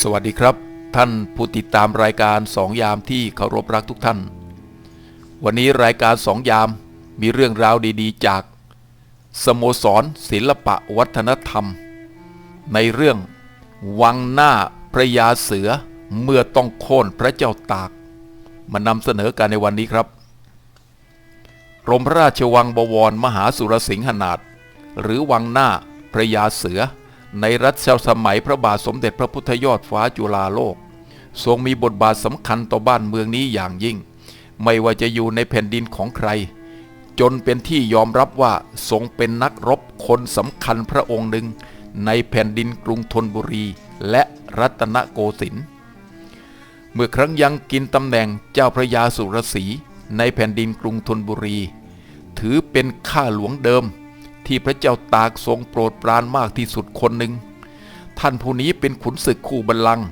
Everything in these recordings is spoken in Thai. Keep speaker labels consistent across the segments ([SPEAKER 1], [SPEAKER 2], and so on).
[SPEAKER 1] สวัสดีครับ ท่านผู้ติดตามรายการสองยามที่เคารพรักทุกท่าน วันนี้รายการสองยามมีเรื่องราวดีๆ จาก สโมสร ศิลปะวัฒนธรรม ในเรื่องวังหน้าพระยาเสือเมื่อต้องโค่นพระเจ้าตาก มานำเสนอการในวันนี้ครับกรมพระราชวังบวรมหาสุรสิงหนาถหรือวังหน้าพระยาเสือ ในรัชสมัยพระบาทสมเด็จพระพุทธยอดฟ้าจุฬาโลก ทรงมีบทบาทสำคัญต่อบ้านเมืองนี้อย่างยิ่ง ไม่ว่าจะอยู่ในแผ่นดินของใคร จนเป็นที่ยอมรับว่าทรงเป็นนักรบคนสำคัญพระองค์หนึ่ง ในแผ่นดินกรุงธนบุรีและรัตนโกสินทร์เมื่อครั้งยังกินตำแหน่งเจ้าพระยาสุรศรีในแผ่นดินกรุงธนบุรี ถือเป็นข้าหลวงเดิม ที่พระเจ้าตากทรงโปรดปรานมากที่สุดคนหนึ่ง ท่านผู้นี้เป็นขุนศึกคู่บัลลังก์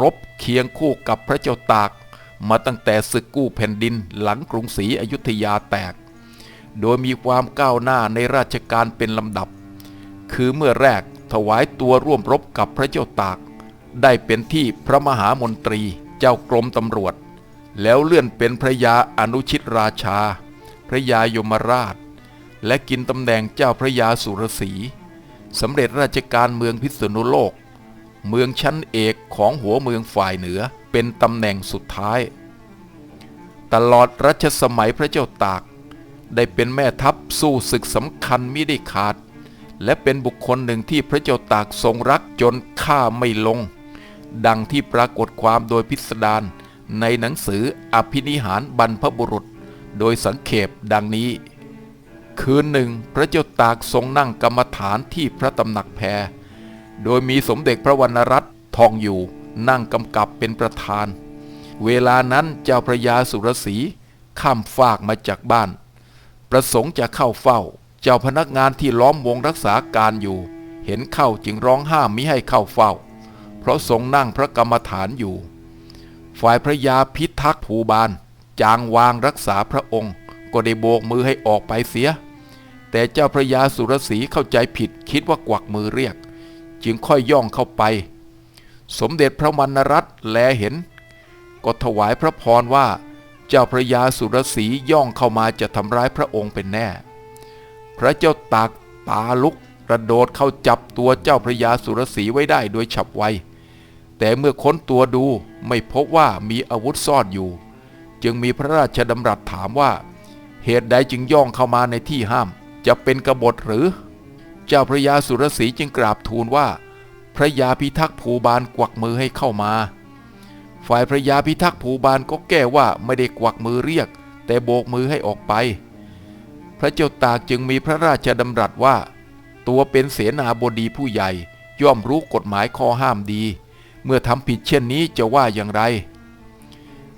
[SPEAKER 1] รบเคียงคู่กับพระเจ้าตากมาตั้งแต่ศึกกู้แผ่นดินหลังกรุงศรีอยุธยาแตก โดยมีความก้าวหน้าในราชการเป็นลำดับ คือเมื่อแรกถวายตัวร่วมรบกับพระเจ้าตาก ได้เป็นที่พระมหามนตรีเจ้ากรมตำรวจ แล้วเลื่อนเป็นพระยาอนุชิตราชา พระยายมราช และกินตำแหน่งเจ้าพระยาสุรศรีสำเร็จราชการเมืองพิษณุโลก เมืองชั้นเอกของหัวเมืองฝ่ายเหนือเป็นตำแหน่งสุดท้าย ตลอดรัชสมัยพระเจ้าตาก ได้เป็นแม่ทัพสู้ศึกสำคัญมิได้ขาด และเป็นบุคคลหนึ่งที่พระเจ้าตากทรงรักจนฆ่าไม่ลง ดังที่ปรากฏความโดยพิสดารในหนังสืออภินิหารบรรพบุรุษ โดยสังเขปดังนี้ คืนหนึ่งพระเจ้าตากทรงนั่งกรรมฐานที่พระตำหนักแพร โดยมีสมเด็จพระวรรณรัตน์ทองอยู่นั่งกำกับเป็นประธาน เวลานั้นเจ้าพระยาสุรศรีข้ามฟากมาจากบ้าน ประสงค์จะเข้าเฝ้า เจ้าพนักงานที่ล้อมวงรักษาการอยู่ เห็นเข้าจึงร้องห้ามมิให้เข้าเฝ้า เพราะทรงนั่งพระกรรมฐานอยู่ ฝ่ายพระยาพิทักษ์ภูบาล จางวางรักษาพระองค์ ก็ได้โบกมือให้ออกไปเสีย แต่เจ้าพระยาสุรศีเข้าใจผิดคิดว่ากวักมือเรียก จึงค่อยย่องเข้าไป สมเด็จพระมณรัตน์แลเห็น ก็ถวายพระพรว่า เจ้าพระยาสุรศีย่องเข้ามาจะทำร้ายพระองค์เป็นแน่ พระเจ้าตากตาลุกกระโดดเข้าจับตัวเจ้าพระยาสุรศีไว้ได้โดยฉับไวแต่เมื่อค้นตัวดูไม่พบว่ามีอาวุธซ่อนอยู่ จึงมีพระราชดำรัสถามว่า เหตุใดจึงย่องเข้ามาในที่ห้าม จะเป็นกบฏหรือ เจ้าพระยาสุรศรีจึงกราบทูลว่า พระยาพิทักษ์ภูบาลกวักมือให้เข้ามา ฝ่ายพระยาพิทักษ์ภูบาลก็แก้ว่าไม่ได้กวักมือเรียก แต่โบกมือให้ออกไป พระเจ้าตากจึงมีพระราชดำรัสว่า ตัวเป็นเสนาบดีผู้ใหญ่ ย่อมรู้กฎหมายข้อห้ามดี เมื่อทำผิดเช่นนี้จะว่าอย่างไร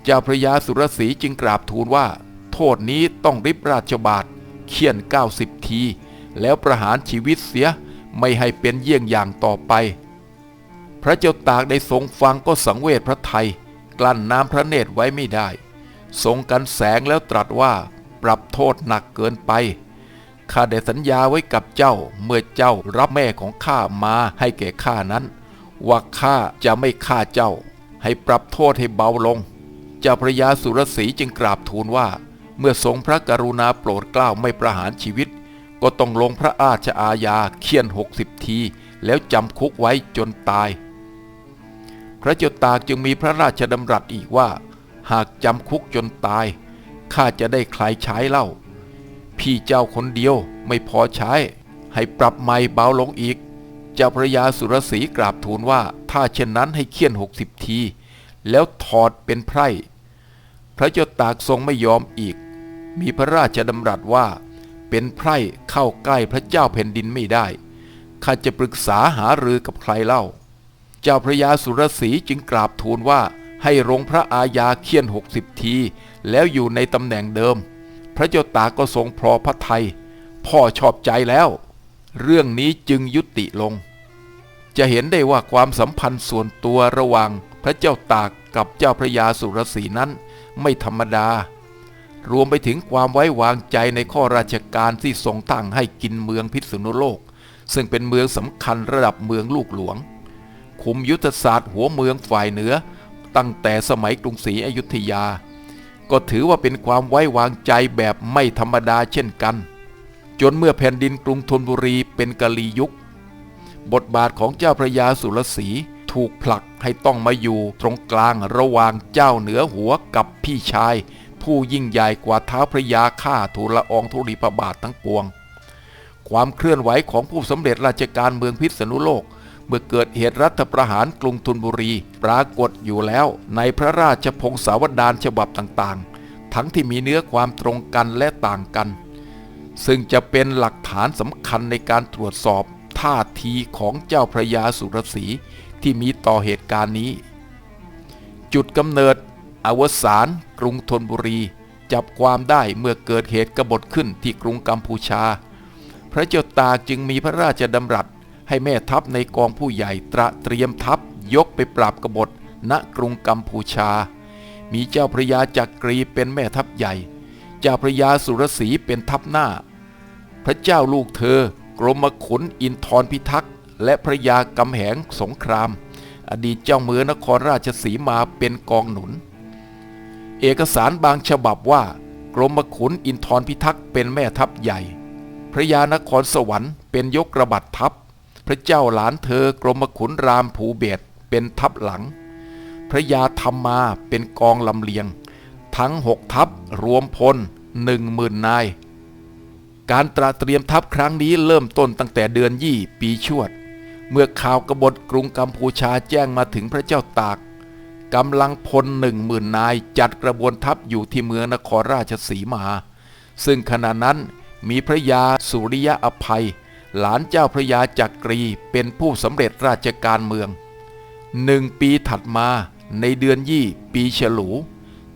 [SPEAKER 1] เจ้าพระยาสุรศรีจึงกราบทูลว่า โทษนี้ต้องริบราชบาท เคี่ยน 90 ที แล้วประหารชีวิตเสียไม่ให้เป็นเยี่ยงอย่างต่อไป พระเจ้าตากได้ทรงฟังก็สังเวชพระไทย กลั้นน้ำพระเนตรไว้ไม่ได้ ทรงกันแสงแล้วตรัสว่าปรับโทษหนักเกินไปข้าได้สัญญาไว้กับเจ้าเมื่อเจ้ารับแม่ของข้ามาให้แก่ข้านั้น ว่าข้าจะไม่ฆ่าเจ้า ให้ปรับโทษให้เบาลง เจ้าพระยาสุรศรีจึงกราบทูลว่า เมื่อทรงพระกรุณาโปรดเกล้าไม่ประหารชีวิต ก็ต้องลงพระอาชอาญาเคี่ยนหกสิบที แล้วจำคุกไว้จนตาย พระเจ้าตากจึงมีพระราชดำรัสอีกว่า หากจำคุกจนตายข้าจะได้ใครใช้เล่า พี่เจ้าคนเดียวไม่พอใช้ ให้ปรับไม่เบาลงอีกเจ้าพระยาสุรศรีกราบทูลว่าถ้าเช่นนั้นให้เคี่ยนหกสิบที แล้วถอดเป็นไพร่พระเจ้าตากทรงไม่ยอมอีก มีพระราชดำรัสว่า เป็นไพร่เข้าใกล้พระเจ้าแผ่นดินไม่ได้ข้าจะปรึกษาหารือกับใครเล่า เจ้าพระยาสุรศรีจึงกราบทูลว่าให้ลงพระอาญาเคี่ยนหกสิบที แล้วอยู่ในตำแหน่งเดิม พระเจ้าตากก็ทรงพอพระทัยพ่อชอบใจแล้ว เรื่องนี้จึงยุติลง จะเห็นได้ว่าความสัมพันธ์ส่วนตัวระหว่างพระเจ้าตากกับเจ้าพระยาสุรศรีนั้น ไม่ธรรมดา รวมไปถึงความไว้วางใจในข้อราชการที่ทรงตั้งให้กินเมืองพิษณุโลก ซึ่งเป็นเมืองสำคัญระดับเมืองลูกหลวง คุมยุทธศาสตร์หัวเมืองฝ่ายเหนือ ตั้งแต่สมัยกรุงศรีอยุธยา ก็ถือว่าเป็นความไว้วางใจแบบไม่ธรรมดาเช่นกัน จนเมื่อแผ่นดินกรุงธนบุรีเป็นกะลียุค บทบาทของเจ้าพระยาสุรศรีถูกผลักให้ต้องมาอยู่ตรงกลางระหว่างเจ้าเหนือหัวกับพี่ชาย ผู้ยิ่งใหญ่กว่าเท้าพระยาข้าทูลละอองธุลีพระบาททั้งปวง ความเคลื่อนไหวของผู้สำเร็จราชการเมืองพิษณุโลก เมื่อเกิดเหตุรัฐประหารกรุงธนบุรี ปรากฏอยู่แล้วในพระราชพงศาวดารฉบับต่างๆ ทั้งที่มีเนื้อความตรงกันและต่างกัน ซึ่งจะเป็นหลักฐานสำคัญในการตรวจสอบท่าทีของเจ้าพระยาสุรศรีที่มีต่อเหตุการณ์นี้ จุดกำเนิด อวสานกรุงธนบุรี จับความได้เมื่อเกิดเหตุกบฏขึ้นที่กรุงกัมพูชา พระเจ้าตากจึงมีพระราชดำรัสให้แม่ทัพในกองผู้ใหญ่ตระเตรียมทัพยกไปปราบกบฏณกรุงกัมพูชา มีเจ้าพระยาจักรีเป็นแม่ทัพใหญ่ เจ้าพระยาสุรศรีเป็นทัพหน้า พระเจ้าลูกเธอกรมขุนอินทรพิทักษ์และพระยากำแหงสงคราม อดีตเจ้าเมืองนครราชสีมาเป็นกองหนุน เอกสารบางฉบับว่ากรมขุนอินทรพิทักษ์เป็นแม่ทัพใหญ่ พระยานครสวรรค์เป็นยกระบัดทัพ พระเจ้าหลานเธอกรมขุนรามผูเบศเป็นทัพหลัง พระยาธรรมมาเป็นกองลำเลียง ทั้งหกทัพรวมพลหนึ่งหมื่นนาย การตระเตรียมทัพครั้งนี้เริ่มต้นตั้งแต่เดือนยี่ปีชวด เมื่อข่าวกบฏกรุงกัมพูชาแจ้งมาถึงพระเจ้าตาก กำลังพลหนึ่งหมื่นนายจัดกระบวนทัพอยู่ที่เมืองนครราชสีมา ซึ่งขณะนั้นมีพระยาสุริยะอภัย หลานเจ้าพระยาจักรีเป็นผู้สำเร็จราชการเมืองหนึ่งปีถัดมาในเดือนยี่ปีฉลู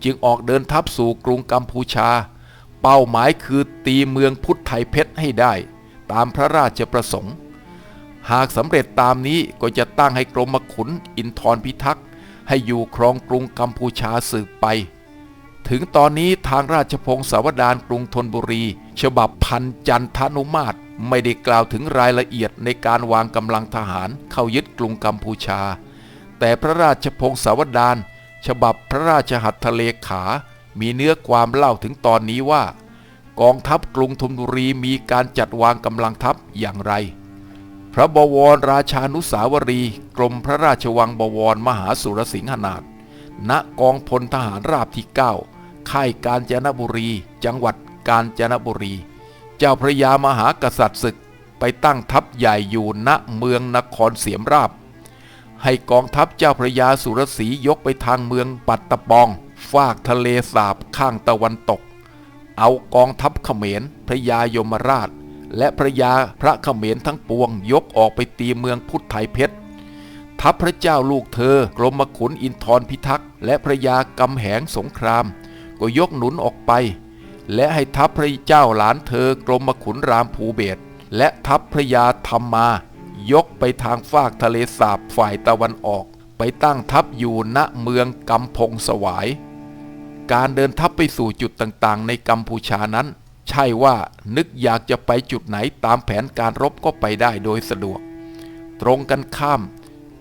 [SPEAKER 1] จึงออกเดินทัพสู่กรุงกัมพูชา เป้าหมายคือตีเมืองพุทธไทยเพชรให้ได้ ตามพระราชประสงค์ หากสำเร็จตามนี้ก็จะตั้งให้กรมขุนอินทรพิทักษ์ ให้อยู่ครองกรุงกัมพูชาสืบไป ถึงตอนนี้ทางราชพงศาวดารกรุงธนบุรี ฉบับพันจันทนุมาตรไม่ได้กล่าวถึงรายละเอียดในการวางกำลังทหารเข้ายึดกรุงกัมพูชา แต่พระราชพงศาวดารฉบับพระราชหัตถเลขา มีเนื้อความเล่าถึงตอนนี้ว่า กองทัพกรุงธนบุรีมีการจัดวางกำลังทัพอย่างไร พระบวรราชานุสาวรี กรมพระราชวังบวรมหาสุรสิงหนาถณกองพลทหารราบที่ 9 ค่ายกาญจนบุรี จังหวัดกาญจนบุรี เจ้าพระยามหากษัตริย์ศึกไปตั้งทัพใหญ่อยู่ณเมืองนครเสียมราบ ให้กองทัพเจ้าพระยาสุรศรียกไปทางเมืองปัตตปอง ฟากทะเลสาบข้างตะวันตก เอากองทัพเขมรพระยายมราช และพระยาพระเขมรทั้งปวงยกออกไปตีเมืองพุทธไทยเพชร ทัพพระเจ้าลูกเธอกรมขุนอินทรพิทักษ์และพระยากำแหงสงคราม ก็ยกหนุนออกไป และให้ทัพพระเจ้าหลานเธอกรมขุนรามภูเบศและทัพพระยาธรรมมา ยกไปทางฟากทะเลสาบฝ่ายตะวันออก ไปตั้งทัพอยู่ณเมืองกำพงสวาย การเดินทัพไปสู่จุดต่างๆ ในกัมพูชานั้น ใช่ว่านึกอยากจะไปจุดไหนตามแผนการรบก็ไปได้โดยสะดวก ตรงกันข้าม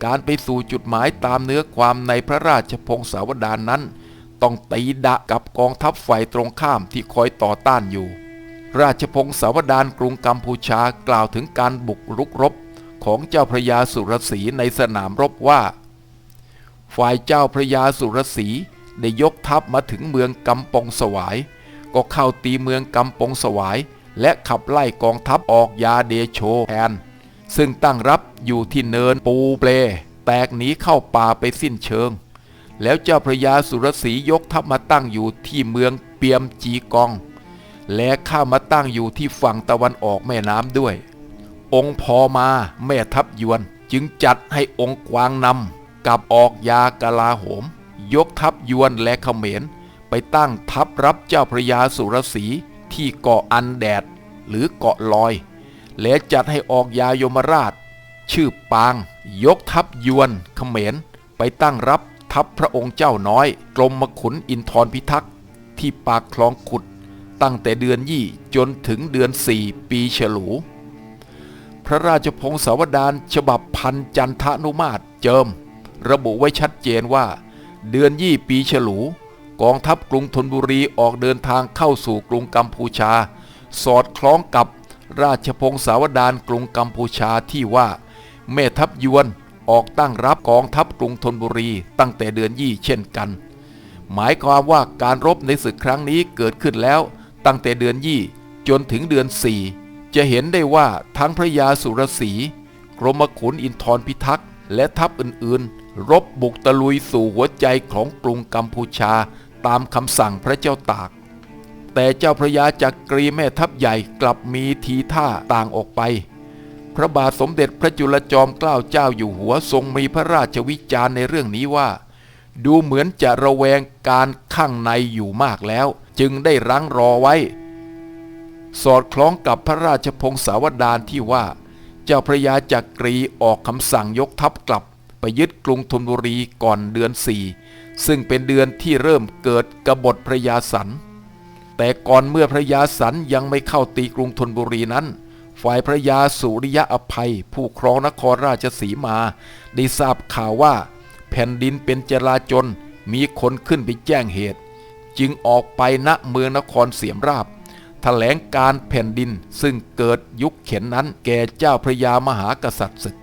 [SPEAKER 1] การไปสู่จุดหมายตามเนื้อความในพระราชพงศาวดารนนั้น ต้องตีดะกับกองทัพฝ่ายตรงข้ามที่คอยต่อต้านอยู่ ราชพงศาวดารกรุงกัมพูชากล่าวถึงการบุกรุกรบของเจ้าพระยาสุรศีในสนามรบว่า ฝ่ายเจ้าพระยาสุรศีได้ยกทัพมาถึงเมืองกำปงสวาย ก็เข้าตีเมืองกำปงสวาย และขับไล่กองทัพออกยาเดโชแทนซึ่งตั้งรับอยู่ที่เนินปูเปล แตกหนีเข้าป่าไปสิ้นเชิง แล้วเจ้าพระยาสุรศรียกทัพมาตั้งอยู่ที่เมืองเปียมจีกอง และข้ามาตั้งอยู่ที่ฝั่งตะวันออกแม่น้ำด้วย องค์พอมาแม่ทัพยวนจึงจัดให้องค์กวางนำกับออกยากลาโหม ยกทัพยวนและเขมร ไปตั้งทัพรับเจ้าพระยาสุรศรีที่เกาะอันแดดหรือเกาะลอย และจัดให้ออกยายมราช ชื่อปาง ยกทัพยวนเขมร ไปตั้งรับทัพพระองค์เจ้าน้อย กรมมขุนอินทรพิทักษ์ ที่ปากคลองขุด ตั้งแต่เดือนยี่จนถึงเดือนสี่ปีฉลู พระราชพงศาวดารฉบับพันจันทนุมาตรเจิม ระบุไว้ชัดเจนว่า เดือนยี่ปีฉลู กองทัพกรุงธนบุรีออกเดินทางเข้าสู่กรุงกัมพูชา สอดคล้องกับราชพงศาวดารกรุงกัมพูชาที่ว่า แม่ทัพยวนออกตั้งรับกองทัพกรุงธนบุรีตั้งแต่เดือนยี่เช่นกัน หมายความว่าการรบในศึกครั้งนี้เกิดขึ้นแล้ว ตั้งแต่เดือนยี่จนถึงเดือนสี่จะเห็นได้ว่าทั้งพระยาสุรศรีกรมขุนอินทรพิทักษ์ และทัพอื่นๆ รบบุกตะลุยสู่หัวใจของกรุงกัมพูชา ตามคำสั่งพระเจ้าตาก แต่เจ้าพระยาจักรีแม่ทัพใหญ่กลับมีทีท่าต่างออกไป พระบาทสมเด็จพระจุลจอมเกล้าเจ้าอยู่หัวทรงมีพระราชวิจารณ์ในเรื่องนี้ว่า ดูเหมือนจะระแวงการข้างในอยู่มากแล้ว จึงได้รั้งรอไว้ สอดคล้องกับพระราชพงศาวดารที่ว่า เจ้าพระยาจักรีออกคำสั่งยกทัพกลับไปยึดกรุงธนบุรีก่อนเดือนสี่ ซึ่งเป็นเดือนที่เริ่มเกิดกบฏพระยาสัน แต่ก่อนเมื่อพระยาสันยังไม่เข้าตีกรุงธนบุรีนั้น ฝ่ายพระยาสุริยะอภัย ผู้ครองนครราชสีมา ได้ทราบข่าวว่า แผ่นดินเป็นจลาจลมีคนขึ้นไปแจ้งเหตุ จึงออกไปณเมืองนครเสียมราบแถลงการแผ่นดินซึ่งเกิดยุคเข็นนั้นแก่เจ้าพระยามหากษัตริย์ศึก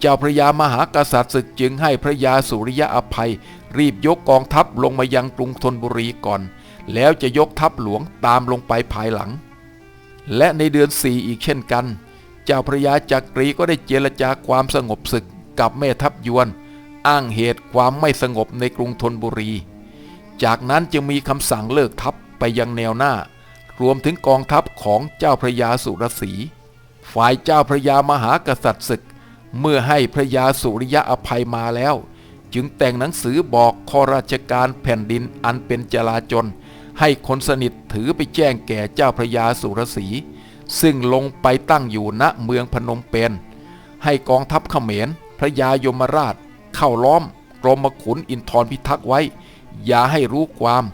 [SPEAKER 1] เจ้าพระยามหากษัตริย์ศึกจึงให้พระยาสุริยะอภัย รีบยกกองทัพลงมายังกรุงธนบุรีก่อน แล้วจะยกทัพหลวงตามลงไปภายหลัง และในเดือนสี่อีกเช่นกัน เจ้าพระยาจักรีก็ได้เจรจาความสงบศึกกับแม่ทัพยวน อ้างเหตุความไม่สงบในกรุงธนบุรี จากนั้นจึงมีคำสั่งเลิกทัพไปยังแนวหน้า รวมถึงกองทัพของเจ้าพระยาสุรศรีฝ่ายเจ้าพระยามหากษัตริย์ศึก เมื่อให้พระยาสุริยะอภัยมาแล้ว จึงแต่งหนังสือบอกข้อราชการแผ่นดินอันเป็นจลาจลให้คนสนิทถือไปแจ้งแก่เจ้าพระยาสุรศรีซึ่งลงไปตั้งอยู่ณเมืองพนมเปญให้กองทัพเขมร พระยายมราช เข้าล้อมกรมขุนอินทรพิทักษ์ไว้ อย่าให้รู้ความ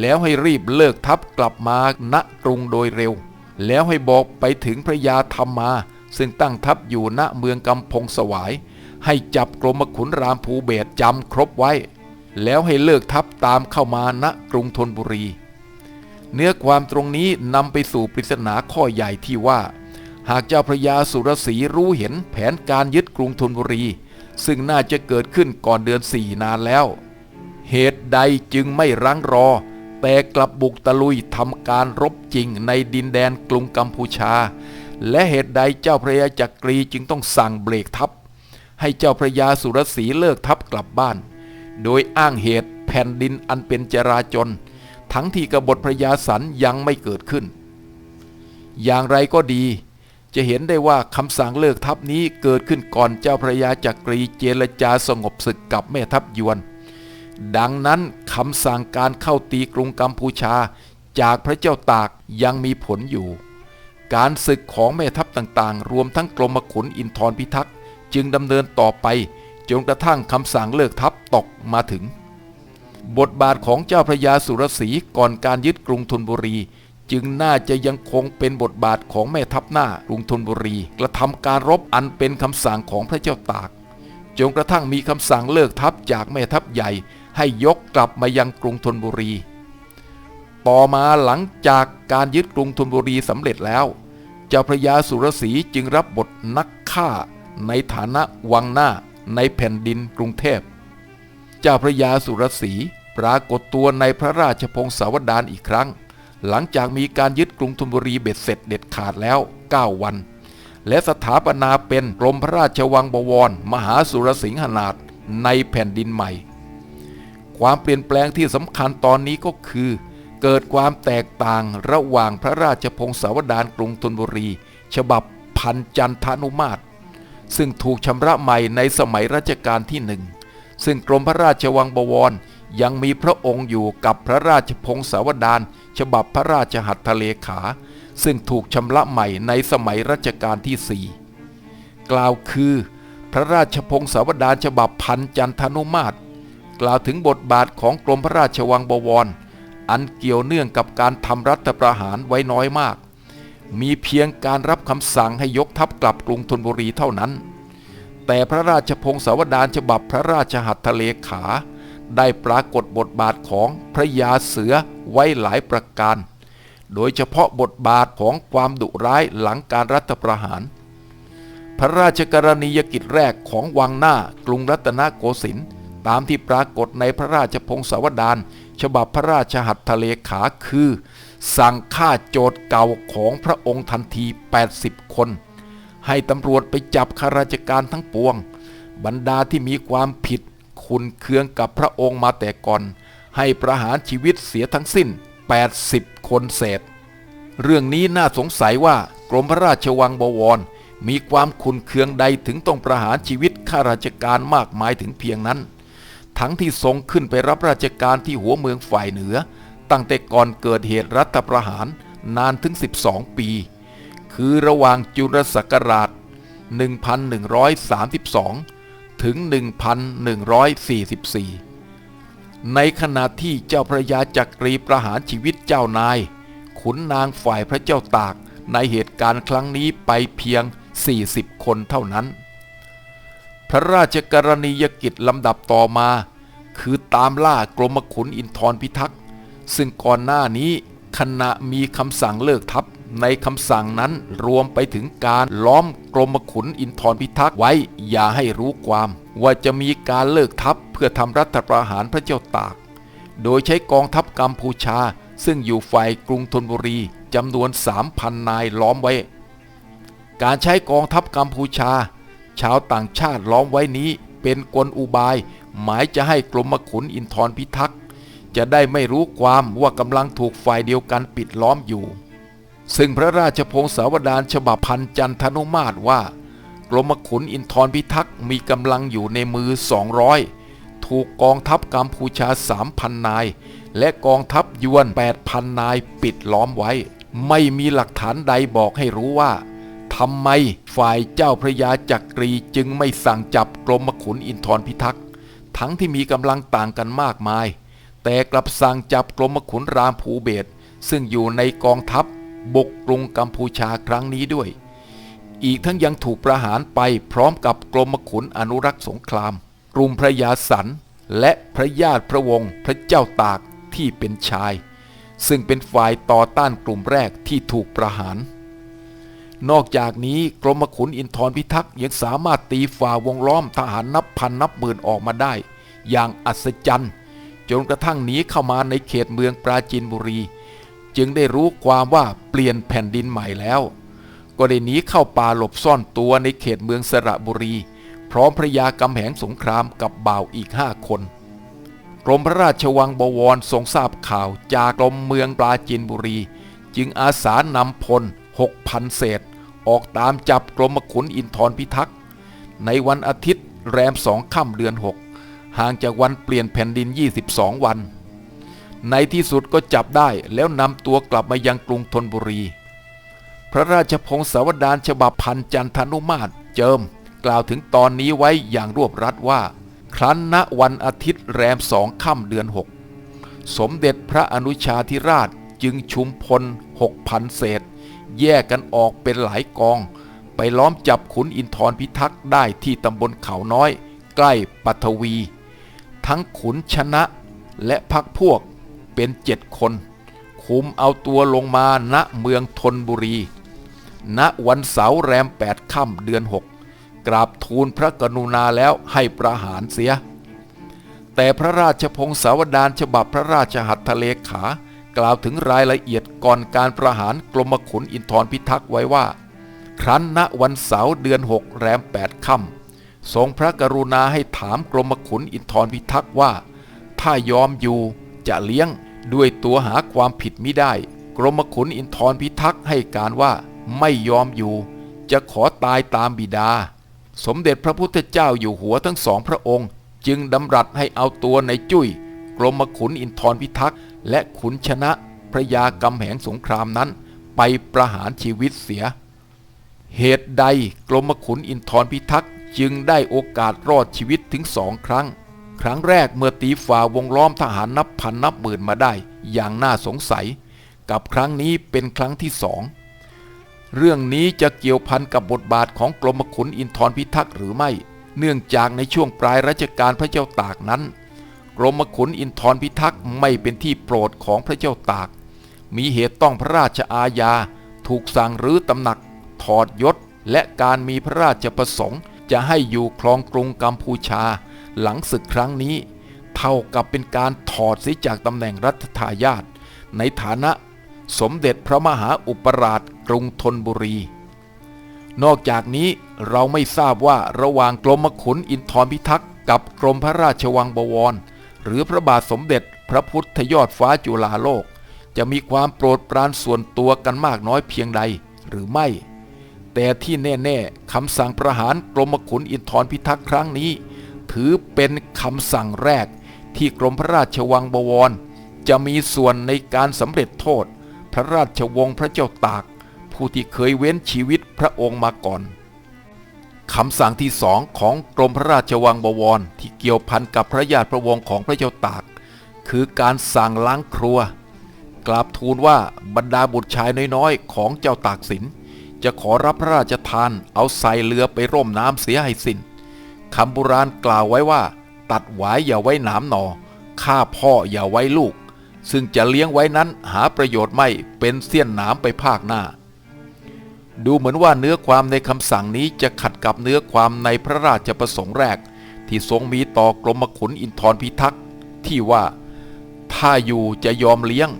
[SPEAKER 1] แล้วให้รีบเลิกทัพกลับมาณกรุงโดยเร็ว แล้วให้บอกไปถึงพระยาธรรมมา ซึ่งตั้งทัพอยู่ณเมืองกำพงสวาย ให้จับกรมขุนรามภูเบศจำครบไว้ แล้วให้เลิกทัพตามเข้ามาณกรุงธนบุรี เนื้อความตรงนี้นำไปสู่ปริศนาข้อใหญ่ที่ว่า หากเจ้าพระยาสุรศรีรู้เห็นแผนการยึดกรุงธนบุรี ซึ่งน่าจะเกิดขึ้นก่อนเดือนสี่นานแล้ว เหตุใดจึงไม่รั้งรอแต่กลับบุกตะลุยทำการรบจริงในดินแดนกรุงกัมพูชา และเหตุใดเจ้าพระยาจักรีจึงต้องสั่งเบรกทัพ ให้เจ้าพระยาสุรศรีเลิกทัพกลับบ้าน โดยอ้างเหตุแผ่นดินอันเป็นจราจน ทั้งที่กบฏพระยาสันยังไม่เกิดขึ้น อย่างไรก็ดี จะเห็นได้ว่าคำสั่งเลิกทัพนี้เกิดขึ้นก่อนเจ้าพระยาจักรีเจรจาสงบศึกกับแม่ทัพยวน ดังนั้นคำสั่งการเข้าตีกรุงกัมพูชาจากพระเจ้าตากยังมีผลอยู่ การศึกของแม่ทัพต่างๆ รวมทั้งกรมขุนอินทรพิทักษ์จึงดำเนินต่อไปจนกระทั่งคำสั่งเลิกทัพตกมาถึง บทบาทของเจ้าพระยาสุรศรีก่อนการยึดกรุงธนบุรี จึงน่าจะยังคงเป็นบทบาทของแม่ทัพหน้ากรุงธนบุรี กระทำการรบอันเป็นคำสั่งของพระเจ้าตากจนกระทั่งมีคำสั่งเลิกทัพจากแม่ทัพใหญ่ ให้ยกกลับมายังกรุงธนบุรี ต่อมาหลังจากการยึดกรุงธนบุรีสำเร็จแล้ว จ้าพระยาสุรศรีจึงรับบทนักฆ่า ในฐานะวังหน้าในแผ่นดินกรุงเทพ เจ้าพระยาสุรศรีปรากฏตัวในพระราชพงศาวดารอีกครั้ง หลังจากมีการยึดกรุงธนบุรีเบ็ดเสร็จเด็ดขาดแล้ว 9 วัน และสถาปนาเป็นกรมพระราชวังบวร มหาสุรสิงหนาถในแผ่นดินใหม่ ความเปลี่ยนแปลงที่สำคัญตอนนี้ก็คือ เกิดความแตกต่างระหว่างพระราชพงศาวดารกรุงธนบุรี ฉบับพันจันทานุมาตร ซึ่งถูกชำระใหม่ในสมัยรัชกาลที่หนึ่งซึ่งกรมพระราชวังบวรยังมีพระองค์อยู่กับพระราชพงศาวดารฉบับพระราชหัตถเลขา ซึ่งถูกชำระใหม่ในสมัยรัชกาลที่สี่กล่าวคือ พระราชพงศาวดารฉบับพันจันทนุมาตร กล่าวถึงบทบาทของกรมพระราชวังบวร อันเกี่ยวเนื่องกับการทำรัฐประหารไว้น้อยมาก มีเพียงการรับคำสั่งให้ยกทัพกลับกรุงธนบุรีเท่านั้น แต่พระราชพงศาวดารฉบับพระราชหัตถเลขา ได้ปรากฏบทบาทของพระยาเสือไว้หลายประการ โดยเฉพาะบทบาทของความดุร้ายหลังการรัฐประหาร พระราชกรณียกิจแรกของวังหน้ากรุงรัตนโกสินทร์ตามที่ปรากฏในพระราชพงศาวดาร ฉบับพระราชหัตถเลขาคือ สั่งฆ่าโจทย์เก่าของพระองค์ทันที 80 คน ให้ตำรวจไปจับข้าราชการทั้งปวง บรรดาที่มีความผิดคุณเคืองกับพระองค์มาแต่ก่อน ให้ประหารชีวิตเสียทั้งสิ้น 80 คนเศษ เรื่องนี้น่าสงสัยว่ากรมพระราชวังบวรมีความขุนเคืองใดถึงต้องประหารชีวิตข้าราชการมากมายถึงเพียงนั้น ทั้งที่ทรงขึ้นไปรับราชการที่หัวเมืองฝ่ายเหนือ ตั้งแต่ก่อนเกิดเหตุรัฐประหารนานถึง 12 ปี คือระหว่างจุลศักราช 1132 ถึง 1144 ในขณะที่เจ้าพระยาจักรีประหารชีวิตเจ้านาย ขุนนางฝ่ายพระเจ้าตากในเหตุการณ์ครั้งนี้ไปเพียง 40 คนเท่านั้น พระราชกรณียกิจลำดับต่อมา คือตามล่ากรมขุนอินทรพิทักษ์ซึ่งก่อนหน้านี้ขณะมีคำสั่งเลิกทัพในคำสั่งนั้นรวมไปถึงการล้อมกรมขุนอินทรพิทักษ์ไว้อย่าให้รู้ความ ว่าจะมีการเลิกทัพเพื่อทำรัฐประหารพระเจ้าตาก โดยใช้กองทัพกัมพูชา ซึ่งอยู่ฝ่ายกรุงธนบุรีจำนวน 3,000 นายล้อมไว้ การใช้กองทัพกัมพูชา ชาวต่างชาติล้อมไว้นี้เป็นกลอุบาย หมายจะให้กรมขุนอินทรพิทักษ์จะได้ไม่รู้ความว่ากำลังถูกฝ่ายเดียวกันปิดล้อมอยู่ ซึ่งพระราชพงศาวดารฉบับพันจันทนุมาตรว่ากรมขุนอินทรพิทักษ์มีกำลังอยู่ในมือ 200 ถูกกองทัพกัมพูชา 3,000 นาย และกองทัพยวน 8,000 นายปิดล้อมไว้ ไม่มีหลักฐานใดบอกให้รู้ว่า ทำไมฝ่ายเจ้าพระยาจักรีจึงไม่สั่งจับกรมขุนอินทรพิทักษ์ทั้งที่มีกำลังต่างกันมากมาย แต่กลับสั่งจับกรมขุนรามภูเบศซึ่งอยู่ในกองทัพบุกกรุงกัมพูชาครั้งนี้ด้วย อีกทั้งยังถูกประหารไปพร้อมกับกรมขุนอนุรักษ์สงครามกรุงพระยาสันและพระญาติพระวงศ์พระเจ้าตากที่เป็นชาย ซึ่งเป็นฝ่ายต่อต้านกลุ่มแรกที่ถูกประหาร นอกจากนี้กรมขุนอินทรพิทักษ์ยังสามารถตีฝ่าวงล้อมทหารนับพันนับหมื่นออกมาได้ อย่างอัศจรรย์จนกระทั่งหนีเข้ามาในเขตเมืองปราจีนบุรี จึงได้รู้ความว่าเปลี่ยนแผ่นดินใหม่แล้ว ก็ได้หนีเข้าป่าหลบซ่อนตัวในเขตเมืองสระบุรี พร้อมพระยากำแหงสงครามกับบ่าวอีกห้าคนกรมพระราชวังบวรทรงทราบข่าวจากกรมเมืองปราจีนบุรี จึงอาสานำพลหกพันเศษ ออกตามจับกรมขุนอินทรพิทักษ์ ในวันอาทิตย์แรมสองค่ำเดือนหกห่างจากวันเปลี่ยนแผ่นดิน 22 วัน ในที่สุดก็จับได้แล้วนำตัวกลับมายังกรุงธนบุรี พระราชพงศาวดารฉบับพันจันทนุมาตรเจิม กล่าวถึงตอนนี้ไว้อย่างรวบรัดว่า ครั้นณวันอาทิตย์แรมสองค่ำเดือนหกสมเด็จพระอนุชาธิราชจึงชุมพลหกพันเศษ แยกกันออกเป็นหลายกอง ไปล้อมจับขุนอินทรพิทักษ์ได้ที่ตำบลเขาน้อย ใกล้ปัทวี ทั้งขุนชนะและพักพวกเป็นเจ็ดคน คุมเอาตัวลงมาณเมืองธนบุรี ณวันเสาร์แรมแปดค่ำเดือนหกกราบทูลพระกรุณาแล้วให้ประหารเสีย แต่พระราชพงศาวดารฉบับพระราชหัตถเลขา กล่าวถึงรายละเอียดก่อนการประหารกรมขุนอินทรพิทักษ์ไว้ว่า ครั้นณวันเสาร์เดือนหกแรมแปดค่ำทรงพระกรุณาให้ถามกรมขุนอินทรพิทักษ์ว่า ถ้ายอมอยู่จะเลี้ยงด้วยตัวหาความผิดมิได้ กรมขุนอินทรพิทักษ์ให้การว่าไม่ยอมอยู่ จะขอตายตามบิดา สมเด็จพระพุทธเจ้าอยู่หัวทั้งสองพระองค์ จึงดำรัสให้เอาตัวในจุ้ยกรมขุนอินทรพิทักษ์ และขุนชนะพระยากำแหงสงครามนั้นไปประหารชีวิตเสีย เหตุใดกรมขุนอินทรพิทักษ์จึงได้โอกาสรอดชีวิตถึงสองครั้ง ครั้งแรกเมื่อตีฝ่าวงล้อมทหารนับพันนับหมื่นมาได้อย่างน่าสงสัย กับครั้งนี้เป็นครั้งที่สองเรื่องนี้จะเกี่ยวพันกับบทบาทของกรมขุนอินทรพิทักษ์หรือไม่ เนื่องจากในช่วงปลายรัชกาลพระเจ้าตากนั้น กรมขุนอินทรพิทักษ์ไม่เป็นที่โปรดของพระเจ้าตาก มีเหตุต้องพระราชอาญา ถูกสั่งรื้อตำหนัก ถอดยศ และการมีพระราชประสงค์ จะให้อยู่ครองกรุงกัมพูชา หลังศึกครั้งนี้ เท่ากับเป็นการถอดเสียจากตำแหน่งรัฐทายาทในฐานะสมเด็จพระมหาอุปราชกรุงธนบุรี นอกจากนี้เราไม่ทราบว่าระหว่างกรมขุนอินทรพิทักษ์กับกรมพระราชวังบวร หรือพระบาทสมเด็จพระพุทธยอดฟ้าจุฬาโลก จะมีความโปรดปรานส่วนตัวกันมากน้อยเพียงใดหรือไม่ แต่ที่แน่ๆคำสั่งประหารกรมขุนอินทรพิทักษ์ครั้งนี้ ถือเป็นคำสั่งแรกที่กรมพระราชวังบวร จะมีส่วนในการสำเร็จโทษ พระราชวงศ์พระเจ้าตาก ผู้ที่เคยเว้นชีวิตพระองค์มาก่อน คำสั่งที่สองของกรมพระราชวังบวรที่เกี่ยวพันกับพระญาติพระวงศ์ของพระเจ้าตาก คือการสั่งล้างครัว กราบทูลว่าบรรดาบุตรชายน้อยๆ ของเจ้าตากสิน จะขอรับพระราชทานเอาใส่เรือไปร่มน้ำเสียให้สิน้นคำโบราณกล่าวไว้ว่า ตัดหวายอย่าไว้หนามหนอฆ่าพ่ออย่าไว้ลูก ซึ่งจะเลี้ยงไว้นั้นหาประโยชน์ไม่เป็นเสี้ยนหนามไปภาคหน้า ดูเหมือนว่าเนื้อความในคำสั่งนี้จะขัดกับเนื้อความในพระราชประสงค์แรก ที่ทรงมีต่อกรมขุนอินทรพิทักษ์ที่ว่า ถ้าอยู่จะยอมเลี้ยง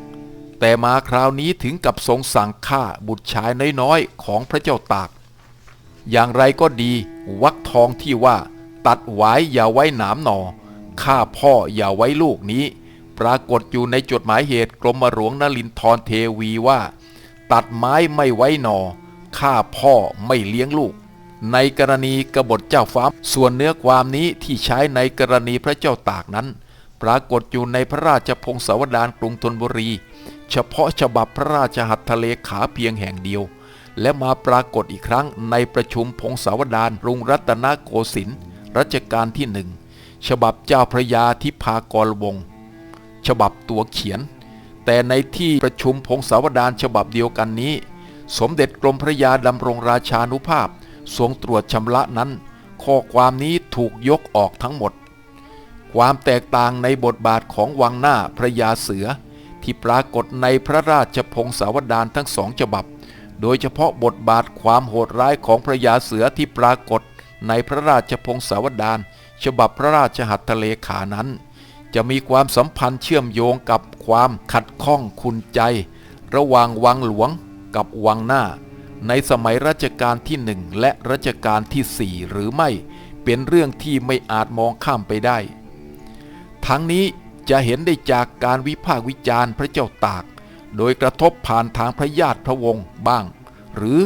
[SPEAKER 1] แต่มาคราวนี้ถึงกับทรงสั่งฆ่าบุตรชายน้อยๆ ของพระเจ้าตาก อย่างไรก็ดีวักทองที่ว่า ตัดไว้อย่าไว้หนามหนอฆ่าพ่ออย่าไว้ลูกนี้ ปรากฏอยู่ในจดหมายเหตุกรมหลวงนลินทรเทวีว่า ตัดไม้ไม่ไว้หนอ ฆ่าพ่อไม่เลี้ยงลูก ในกรณีกบฏเจ้าฟ้า ส่วนเนื้อความนี้ที่ใช้ในกรณีพระเจ้าตากนั้น ปรากฏอยู่ในพระราชพงศาวดารกรุงธนบุรี เฉพาะฉบับพระราชหัตถเลขาเพียงแห่งเดียว และมาปรากฏอีกครั้งในประชุมพงศาวดารกรุงรัตนโกสินทร์รัชกาลที่หนึ่งฉบับเจ้าพระยาทิพากรวงฉบับตัวเขียน แต่ในที่ประชุมพงศาวดารฉบับเดียวกันนี้ สมเด็จกรมพระยาดำรงราชานุภาพ ทรงตรวจชำระนั้น ข้อความนี้ถูกยกออกทั้งหมด ความแตกต่างในบทบาทของวังหน้าพระยาเสือ ที่ปรากฏในพระราชพงศาวดารทั้งสองฉบับ โดยเฉพาะบทบาทความโหดร้ายของพระยาเสือที่ปรากฏในพระราชพงศาวดารฉบับพระราชหัตถเลขานั้น จะมีความสัมพันธ์เชื่อมโยงกับความขัดข้องคุณใจ ระหว่างวังหลวง กับวังหน้า ในสมัยรัชกาลที่หนึ่งและรัชกาลที่สี่หรือไม่เป็นเรื่องที่ไม่อาจมองข้ามไปได้ ทั้งนี้จะเห็นได้จากการวิพากษ์วิจารณ์พระเจ้าตาก โดยกระทบผ่านทางพระญาติพระวงศ์บ้าง หรือ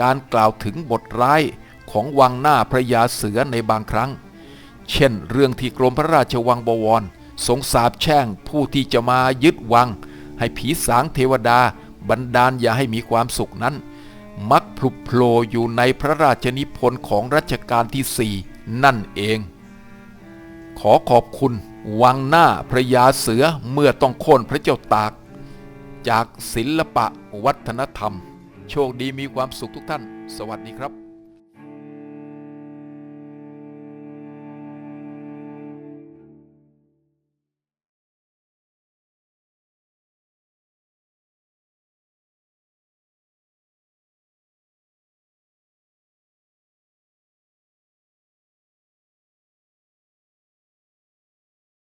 [SPEAKER 1] การกล่าวถึงบทร้ายของวังหน้าพระยาเสือในบางครั้ง เช่น เรื่องที่กรมพระราชวังบวรทรงสาบแช่งผู้ที่จะมายึดวัง ให้ผีสางเทวดา บันดาลอย่าให้มีความสุขนั้น มักพลุโผล่อยู่ในพระราชนิพนธ์ของรัชกาลที่สี่นั่นเอง ขอขอบคุณวังหน้าพระยาเสือเมื่อต้องโค่นพระเจ้าตาก จากศิลปะวัฒนธรรม โชคดีมีความสุขทุกท่าน สวัสดีครับ